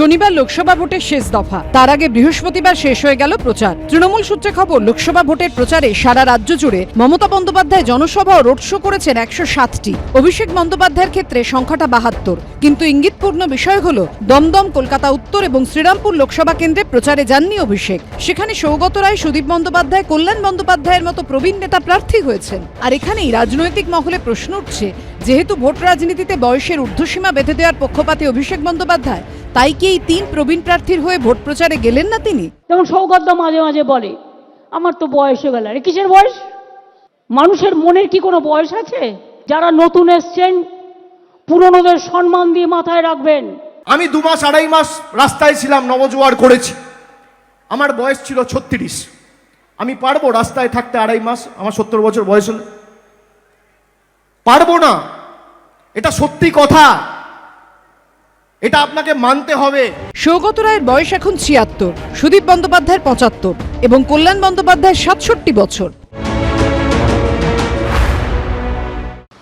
শনিবার লোকসভা ভোটের শেষ দফা। তার আগে বৃহস্পতিবার শেষ হয়ে গেল প্রচার। তৃণমূল সূত্রে খবর, লোকসভা ভোটের প্রচারে সারা রাজ্য জুড়ে মমতা বন্দ্যোপাধ্যায় জনসভা ও রোড শো করেছেন একশো সাতটি। অভিষেক বন্দ্যোপাধ্যায়ের ক্ষেত্রে সংখ্যাটা বাহাত্তর। কিন্তু ইঙ্গিতপূর্ণ বিষয় হল, দমদম, কলকাতা উত্তর এবং শ্রীরামপুর লোকসভা কেন্দ্রে প্রচারে যাননি অভিষেক। সেখানে সৌগত রায়, সুদীপ বন্দ্যোপাধ্যায়, কল্যাণ বন্দ্যোপাধ্যায়ের মতো প্রবীণ নেতা প্রার্থী হয়েছেন। আর এখানেই রাজনৈতিক মহলে প্রশ্ন উঠছে, যেহেতু ভোট রাজনীতিতে বয়সের ঊর্ধ্বসীমা বেঁধে দেওয়ার পক্ষপাতী অভিষেক বন্দ্যোপাধ্যায় তাই কি এই তিন প্রবীণ প্রার্থীর হয়ে ভোট প্রচারে গেলেন না তিনি? যেমন সৌগত মাঝে মাঝে বলে আমার তো বয়স হয়ে গেল। আরে কিসের বয়স? মানুষের মনের কি কোনো বয়স আছে? যারা নতুন এসছেন পুরনোদের সম্মান দিয়ে মাথায় রাখবেন। আমি দু মাস আড়াই মাস রাস্তায় ছিলাম নবজোয়ার করেছি। আমার বয়স ছিল ছত্রিশ। আমি পারব রাস্তায় থাকতে আড়াই মাস? আমার সত্তর বছর বয়স হলে। পারব না। এটা সত্যি কথা। এটা আপনাকে মানতে হবে। সৌগত রায়ের বয়স এখন ছিয়াত্তর সুদীপ বন্দ্যোপাধ্যায়ের পঁচাত্তর এবং কল্যাণ বন্দ্যোপাধ্যায়ের সাতষট্টি বছর।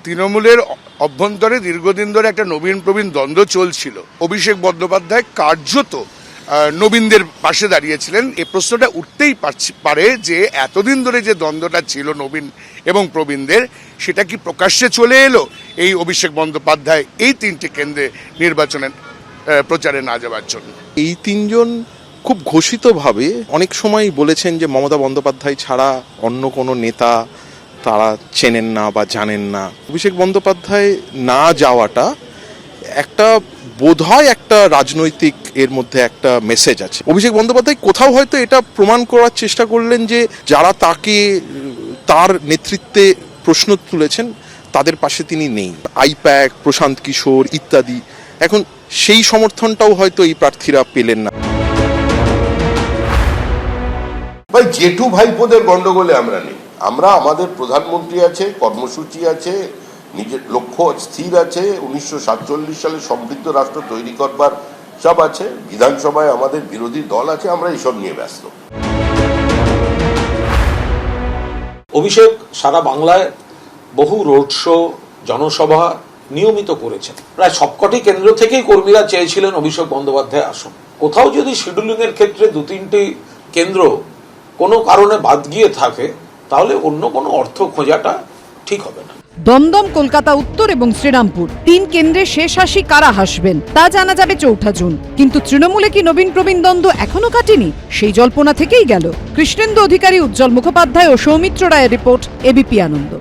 তৃণমূলের অভ্যন্তরে দীর্ঘদিন ধরে একটা নবীন প্রবীণ দ্বন্দ্ব চলছিল। অভিষেক বন্দ্যোপাধ্যায় কার্যত নবীনদের পাশে দাঁড়িয়েছিলেন। এই প্রশ্নটা উঠতেই পারছি- পারে যে এতদিন ধরে যে দ্বন্দ্বটা ছিল নবীন এবং প্রবীণদের সেটা কি প্রকাশ্যে চলে এলো? এই অভিষেক বন্দ্যোপাধ্যায় এই তিনটি কেন্দ্রে নির্বাচনের প্রচারে না যাওয়ার জন্য। এই তিনজন খুব ঘোষিতভাবে অনেক সময় বলেছেন যে মমতা বন্দ্যোপাধ্যায় ছাড়া অন্য কোনো নেতা তারা চেনেন না বা জানেন না। অভিষেক বন্দ্যোপাধ্যায় না যাওয়াটা একটা বোধহয় একটা রাজনৈতিক এর মধ্যে একটা মেসেজ আছে। অভিষেক বন্দ্যোপাধ্যায় কোথাও হয়তো এটা প্রমাণ করার চেষ্টা করলেন যে যারা তাকে, তার নেতৃত্বে প্রশ্ন তুলেছেন, তাদের পাশে তিনি নেই। আইপ্যাক, প্রশান্ত কিশোর ইত্যাদি এখন সেই সমর্থনটাও হয়তো এই প্রার্থীরা পেলেন না। ভাই জেঠু ভাইপোদের গন্ডগোলে আমরা নেই। আমরা আমাদের প্রধানমন্ত্রী আছে কর্মসূচি আছে নিজের লক্ষ্য স্থির আছে উনিশশো সাতচল্লিশ সালে সমৃদ্ধ রাষ্ট্র তৈরি করবার সব আছে বিধানসভায় আমাদের বিরোধী দল আছে আমরা এইসব নিয়ে ব্যস্ত। অভিষেক সারা বাংলায় বহু রোড শো জনসভা নিয়মিত করেছেন। প্রায় সবকটি কেন্দ্র থেকেই কর্মীরা চেয়েছিলেন অভিষেক বন্দ্যোপাধ্যায় আসুন। কোথাও যদি শিডিউলিং এর ক্ষেত্রে দু তিনটি কেন্দ্র কোনো কারণে বাদ গিয়ে থাকে, তাহলে অন্য কোনো অর্থ খোঁজাটা ঠিক হবে না। দমদম, কলকাতা, উত্তর এবং শ্রীরামপুর তিন কেন্দ্রে শেষ হাসি কারা হাসবেন, তা জানা যাবে চৌঠা জুন। কিন্তু তৃণমূলে কি নবীন প্রবীণ দ্বন্দ্ব এখনও কাটেনি? সেই জল্পনা থেকেই গেল। কৃষ্ণেন্দু অধিকারী উজ্জ্বল মুখোপাধ্যায় ও সৌমিত্র রায়ের রিপোর্ট এবিপি আনন্দ।